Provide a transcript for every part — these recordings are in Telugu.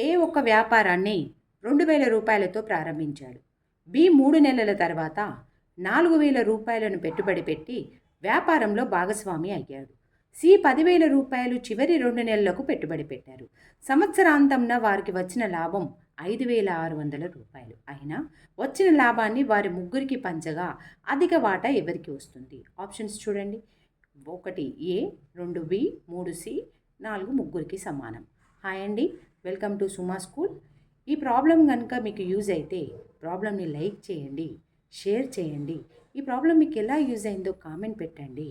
ఏ ఒక్క వ్యాపారాన్ని రెండు వేల రూపాయలతో ప్రారంభించాడు. బి మూడు నెలల తర్వాత నాలుగు వేల రూపాయలను పెట్టుబడి పెట్టి వ్యాపారంలో భాగస్వామి అయ్యాడు. సి పదివేల రూపాయలు చివరి రెండు నెలలకు పెట్టుబడి పెట్టారు. సంవత్సరాంతంన వారికి వచ్చిన లాభం ఐదు వేల ఆరు వందల రూపాయలు. అయినా వచ్చిన లాభాన్ని వారి ముగ్గురికి పంచగా అధిక వాటా ఎవరికి వస్తుంది? ఆప్షన్స్ చూడండి. ఒకటి ఏ రెండు బి మూడు సి నాలుగు ముగ్గురికి సమానం. హాయ్ అండి. Welcome to Suma school. ఈ ప్రాబ్లం కనుక మీకు యూజ్ అయితే ప్రాబ్లమ్ని లైక్ చేయండి షేర్ చేయండి. ఈ ప్రాబ్లం మీకు ఎలా యూజ్ అయిందో కామెంట్ పెట్టండి.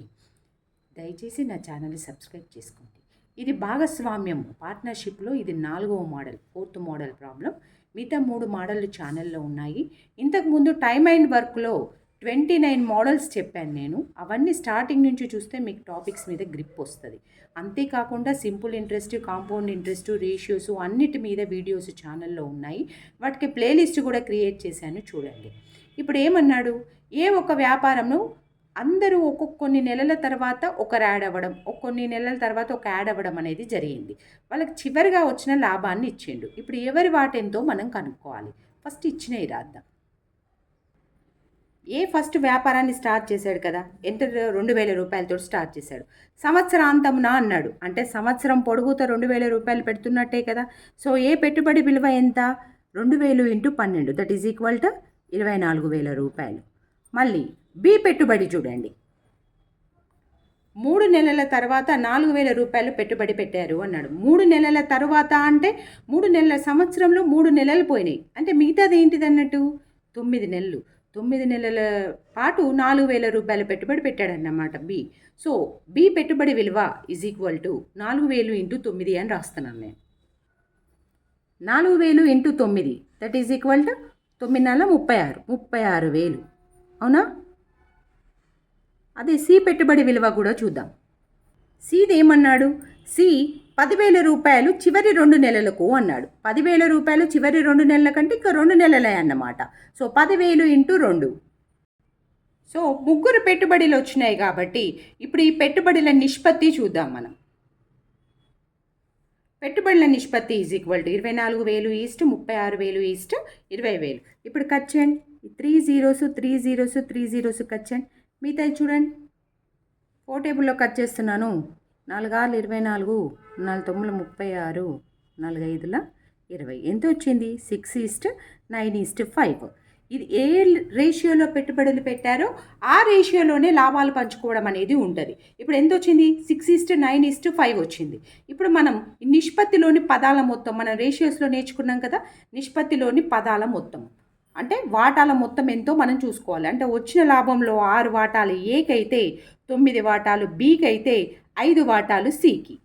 దయచేసి నా ఛానల్ని సబ్స్క్రైబ్ చేసుకోండి. ఇది భాగస్వామ్యం పార్ట్నర్షిప్లో ఇది నాలుగవ మోడల్ ఫోర్త్ మోడల్ ప్రాబ్లం మిగతా మూడు మోడళ్ళు ఛానల్లో ఉన్నాయి. ఇంతకుముందు టైమ్ అండ్ వర్క్లో ట్వంటీ నైన్ మోడల్స్ చెప్పాను నేను. అవన్నీ స్టార్టింగ్ నుంచి చూస్తే మీకు టాపిక్స్ మీద గ్రిప్ వస్తుంది. అంతేకాకుండా simple interest compound interest ratios అన్నిటి మీద వీడియోస్ ఛానల్లో ఉన్నాయి. వాటికి ప్లేలిస్ట్ కూడా క్రియేట్ చేశాను చూడండి. ఇప్పుడు ఏమన్నాడు? ఏ ఒక వ్యాపారంను అందరూ ఒక్కొక్క కొన్ని నెలల తర్వాత ఒకరు యాడ్ అవ్వడం ఒక కొన్ని నెలల తర్వాత ఒక యాడ్ అవ్వడం అనేది జరిగింది. వాళ్ళకి చివరిగా వచ్చిన లాభాన్ని ఇచ్చిండు. ఇప్పుడు ఎవరి వాటెంతో మనం కనుక్కోవాలి? ఫస్ట్ ఇచ్చినవి రాద్దాం. ఏ ఫస్ట్ వ్యాపారాన్ని స్టార్ట్ చేశాడు కదా? ఎంత రెండు వేల రూపాయలతో స్టార్ట్ చేశాడు. సంవత్సరాంతమున అన్నాడు. అంటే సంవత్సరం పొడుగుతో రెండు వేల రూపాయలు పెడుతున్నట్టే కదా? సో ఏ పెట్టుబడి విలువ ఎంత? రెండు వేలు ఇంటూ పన్నెండు. దట్ ఈజ్ ఈక్వల్ టు ఇరవై నాలుగు వేల రూపాయలు. మళ్ళీ బి పెట్టుబడి చూడండి. మూడు నెలల తర్వాత నాలుగు వేల రూపాయలు పెట్టుబడి పెట్టారు అన్నాడు. మూడు నెలల తర్వాత అంటే మూడు నెలల సంవత్సరంలో మూడు నెలలు పోయినాయి. అంటే మిగతాది ఏంటిది అన్నట్టు? తొమ్మిది నెలలు. తొమ్మిది నెలల పాటు నాలుగు వేల రూపాయల పెట్టుబడి పెట్టాడన్నమాట బి. సో బి పెట్టుబడి విలువ ఈజ్ ఈక్వల్ టు నాలుగు వేలు ఇంటూ తొమ్మిది అని రాస్తున్నాను నేను. నాలుగు వేలు ఇంటూ తొమ్మిది దట్ ఈజ్ ఈక్వల్ టు తొమ్మిది నెలల ముప్పై ఆరు ముప్పై ఆరు వేలు. అవునా? అదే సి పెట్టుబడి విలువ కూడా చూద్దాం. సిది ఏమన్నాడు? సి పదివేల రూపాయలు చివరి రెండు నెలలకు అన్నాడు. పదివేల రూపాయలు చివరి రెండు నెలల కంటే ఇంకా రెండు నెలలే అన్నమాట. సో పదివేలు ఇంటూ రెండు. సో ముగ్గురు పెట్టుబడులు వచ్చినాయి కాబట్టి ఇప్పుడు ఈ పెట్టుబడుల నిష్పత్తి చూద్దాం మనం. పెట్టుబడుల నిష్పత్తి ఈజ్ ఈక్వల్ టు ఇరవై నాలుగు వేలు ఈస్ట్ ముప్పై ఆరు వేలు ఈస్ట్ ఇరవై వేలు. ఇప్పుడు కట్ చేయండి. Three zeros three zeros three zeros cut చేయండి. మిగతా చూడండి. ఫోర్ టేబుల్లో కట్ చేస్తున్నాను. నాలుగారు ఇరవై నాలుగు నాలుగు తొమ్మిది ముప్పై ఆరు నాలుగు ఐదుల ఇరవై. ఎంత వచ్చింది? Six is to nine is to five. ఇది ఏ రేషియోలో పెట్టుబడులు పెట్టారో ఆ రేషియోలోనే లాభాలు పంచుకోవడం అనేది ఉంటుంది. ఇప్పుడు ఎంత వచ్చింది? Six is to nine is to five వచ్చింది. ఇప్పుడు మనం నిష్పత్తిలోని పదాల మొత్తం మనం రేషియోస్లో నేర్చుకున్నాం కదా నిష్పత్తిలోని పదాల మొత్తం. అంటే వాటాల మొత్తం ఎంతో మనం చూసుకోవాలి. అంటే వచ్చిన లాభంలో ఆరు వాటాలు ఏకైతే తొమ్మిది వాటాలు బీకి అయితే ఐదు వాటాలు సికి.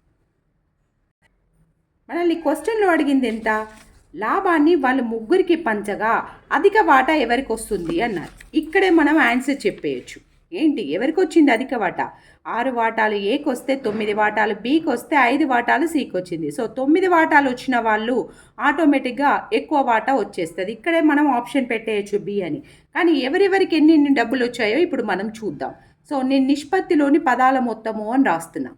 మనల్ని క్వశ్చన్లో అడిగింది ఎంత లాభాన్ని వాళ్ళ ముగ్గురికి పంచగా అధిక వాటా ఎవరికి వస్తుంది అన్నారు. ఇక్కడే మనం ఆన్సర్ చెప్పేయచ్చు. ఏంటి? ఎవరికి వచ్చింది అధిక వాటా? ఆరు వాటాలు ఏకి వస్తే తొమ్మిది వాటాలు బీకి వస్తే ఐదు వాటాలు సీకి వచ్చింది సో తొమ్మిది వాటాలు వచ్చిన వాళ్ళు ఆటోమేటిక్గా ఎక్కువ వాటా వచ్చేస్తుంది. ఇక్కడే మనం ఆప్షన్ పెట్టేయచ్చు బి అని. కానీ ఎవరెవరికి ఎన్ని ఎన్ని డబ్బులు వచ్చాయో ఇప్పుడు మనం చూద్దాం. సో నేను నిష్పత్తిలోని పదాల మొత్తము అని రాస్తున్నా.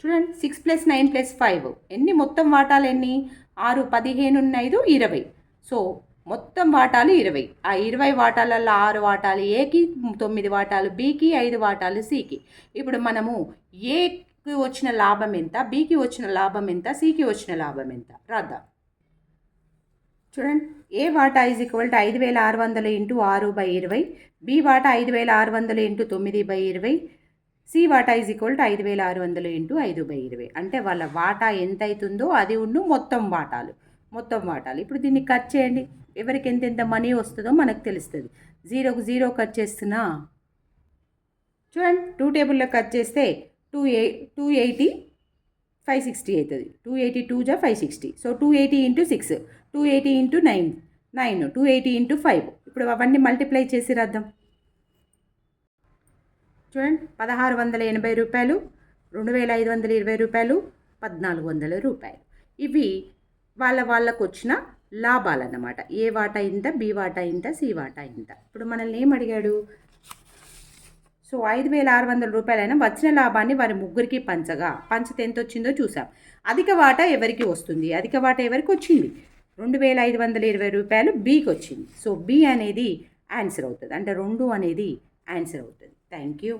చూడండి six plus nine plus five ఎన్ని మొత్తం వాటాలు ఎన్ని? ఆరు పదిహేను ఐదు ఇరవై. సో మొత్తం వాటాలు ఇరవై. ఆ ఇరవై వాటాలలో ఆరు వాటాలు ఏకి తొమ్మిది వాటాలు బీకి ఐదు వాటాలు సికి. ఇప్పుడు మనము ఏకి వచ్చిన లాభం ఎంత బీకి వచ్చిన లాభం ఎంత సికి వచ్చిన లాభం ఎంత? రాద్దాం. చూడండి. ఏ వాటా ఈజ్ ఈక్వల్ టు ఐదు వేల ఆరు వందలు ఇంటూ ఆరు బై ఇరవై. బి వాటా ఐదు వేల ఆరు వందలు ఇంటూ తొమ్మిది బై ఇరవై. సి వాటా ఈజ్ ఈక్వల్ టు ఐదు వేల ఆరు వందలు ఇంటూ ఐదు బై ఇరవై. అంటే వాళ్ళ వాటా ఎంత అవుతుందో అది ఉండు మొత్తం వాటాలు. మొత్తం వాటాలు. ఇప్పుడు దీన్ని కట్ చేయండి. ఎవరికి ఎంతెంత మనీ వస్తుందో మనకు తెలుస్తుంది. జీరోకు జీరో కట్ చేస్తున్నా? చూడండి. టూ టేబుల్లో కట్ చేస్తే two eight two eighty five sixty అవుతుంది టూ ఎయిటీ టూ జా five sixty so two eighty into six two eighty into nine nine two eighty into five ఇప్పుడు అవన్నీ మల్టిప్లై చేసి రాద్దాం. చూడండి పదహారు వందల ఎనభై రూపాయలు రెండు వేల ఐదు వందల ఇరవై రూపాయలు పద్నాలుగు వందల రూపాయలు. ఇవి వాళ్ళ వాళ్ళకు వచ్చిన లాభాలన్నమాట. ఏ వాటా ఇంత బి వాటా ఇంత సి వాటా ఇంత. ఇప్పుడు మనల్ని ఏం అడిగాడు? సో ఐదు వేల ఆరు వందల రూపాయలైనా వచ్చిన లాభాన్ని వారి ముగ్గురికి పంచగా. పంచత ఎంత వచ్చిందో చూసాం అధిక వాటా ఎవరికి వస్తుంది? అధిక వాటా ఎవరికి వచ్చింది? రెండు వేల ఐదు వందల ఇరవై రూపాయలు బీకి వచ్చింది. సో బి అనేది ఆన్సర్ అవుతుంది. అంటే రెండు అనేది ఆన్సర్ అవుతుంది. Thank you